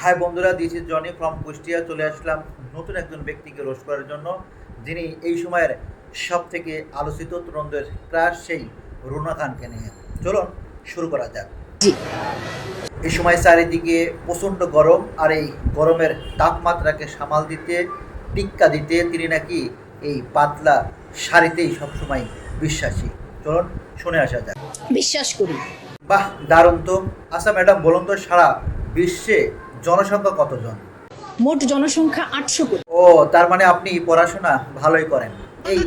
High বন্ধুরা this is Johnny from Kushtia. চলে আসলাম নতুন একজন ব্যক্তিকে রোশ করার জন্য যিনি এই সময়ের সব থেকে আলোচিত তরুণদের ক্রাশ সেই রুনা খানকে নিয়ে। চলুন শুরু করা যাক। এই সময় চারিদিকে প্রচণ্ড গরম আর এই গরমের তাপমাত্রাকে সামাল দিতে টিক্কা দিতে তিনি নাকি এই পাতলা শাড়িতেই সবসময় বিশ্বাসী। চলুন শুনে আসা যাক। বিশ্বাস করি। বাহ দারুণ তো। আচ্ছা ম্যাডাম বলুন তো সারা বিশ্বে জনসংখ্যা কতজন? মোট জনসংখ্যা আটশো কোটি। ও তার মানে আপনি পড়াশোনা ভালোই করেন। এই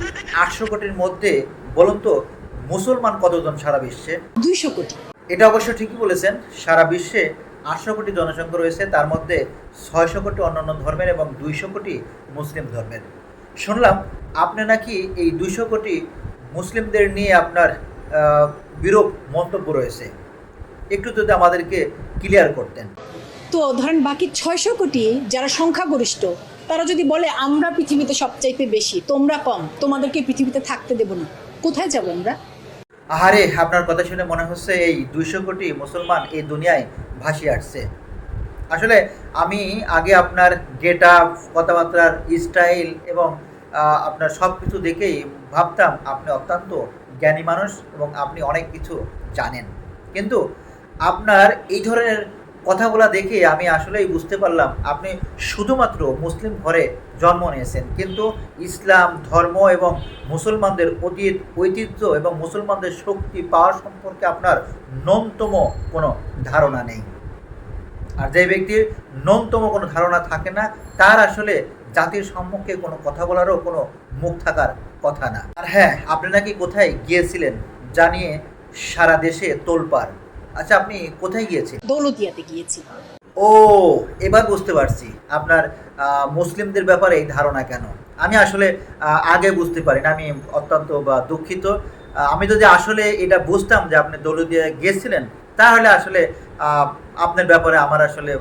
আটশো কোটির মধ্যে বলুন তো মুসলমান কতজন সারা বিশ্বে? দুইশো কোটি। এটা অবশ্য ঠিকই বলেছেন সারা বিশ্বে আটশো কোটি জনসংখ্যা রয়েছে তার মধ্যে ছয়শো কোটি অন্যান্য ধর্মের এবং দুইশো কোটি মুসলিম ধর্মের। শুনলাম আপনি নাকি এই দুইশো কোটি মুসলিমদের নিয়ে আপনার বিরূপ মন্তব্য রয়েছে। একটু যদি আমাদেরকে ক্লিয়ার করতেন। তো ধরেন বাকি ছয়শো কোটি যারা সংখ্যাগরিষ্ঠ, তারা যদি বলে, আমরা পৃথিবীতে সবচাইতে বেশি, তোমরা কম, তোমাদেরকে পৃথিবীতে থাকতে দেব না। কোথায় যাব আমরা? আহারে, আপনার কথা শুনে মনে হচ্ছে এই দুইশো কোটি মুসলমান এই দুনিয়ায় ভাসিয়ে আসছে। আসলে আমি আগে আপনার গেট আপ কথাবার্তার স্টাইল এবং আপনার সব কিছু দেখেই ভাবতাম, আপনি অত্যন্ত জ্ঞানী মানুষ এবং আপনি অনেক কিছু জানেন। কিন্তু আপনার এই ধরনের কথাগুলো দেখে আমি আসলেই বুঝতে পারলাম, আপনি শুধুমাত্র মুসলিম ঘরে জন্ম নিয়েছেন। কিন্তু ইসলাম, ধর্ম এবং মুসলমানদের অতীত, ঐতিহ্য এবং মুসলমানদের শক্তি পাওয়ার সম্পর্কে আপনার ন্যূনতম কোনো ধারণা নেই। আর যে ব্যক্তির ন্যূনতম কোনো ধারণা থাকে না, তার আসলে জাতির সম্মুখে কোনো কথা বলারও কোনো মুখ থাকার কথা না। আর হ্যাঁ আপনি নাকি কোথায় গিয়েছিলেন জানিয়ে সারা দেশে তোলপাড়। আচ্ছা আপনি কোথায় গিয়েছেন দৌলতিয়াতে গিয়েছি। ও এবার বুঝতে পারছি। আপনার মুসলিমদের ব্যাপারে এই ধারণা কেন? আমি আসলে আগে বুঝতে পারি না আমি অত্যন্ত বা দুঃখিত। আমি যদি আসলে এটা বুঝতাম যে আপনি দৌলদিয়া গেছিলেন তাহলে আসলে আপনার ব্যাপারে আমার আসলে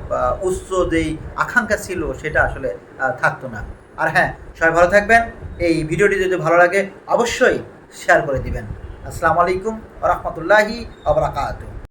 উচ্চ যেই আকাঙ্ক্ষা ছিল সেটা আসলে থাকতো না। আর হ্যাঁ সবাই ভালো থাকবেন। এই ভিডিওটি যদি ভালো লাগে অবশ্যই শেয়ার করে দিবেন। আসসালামু আলাইকুম রহমতুল্লাহি আবরাকাতুহ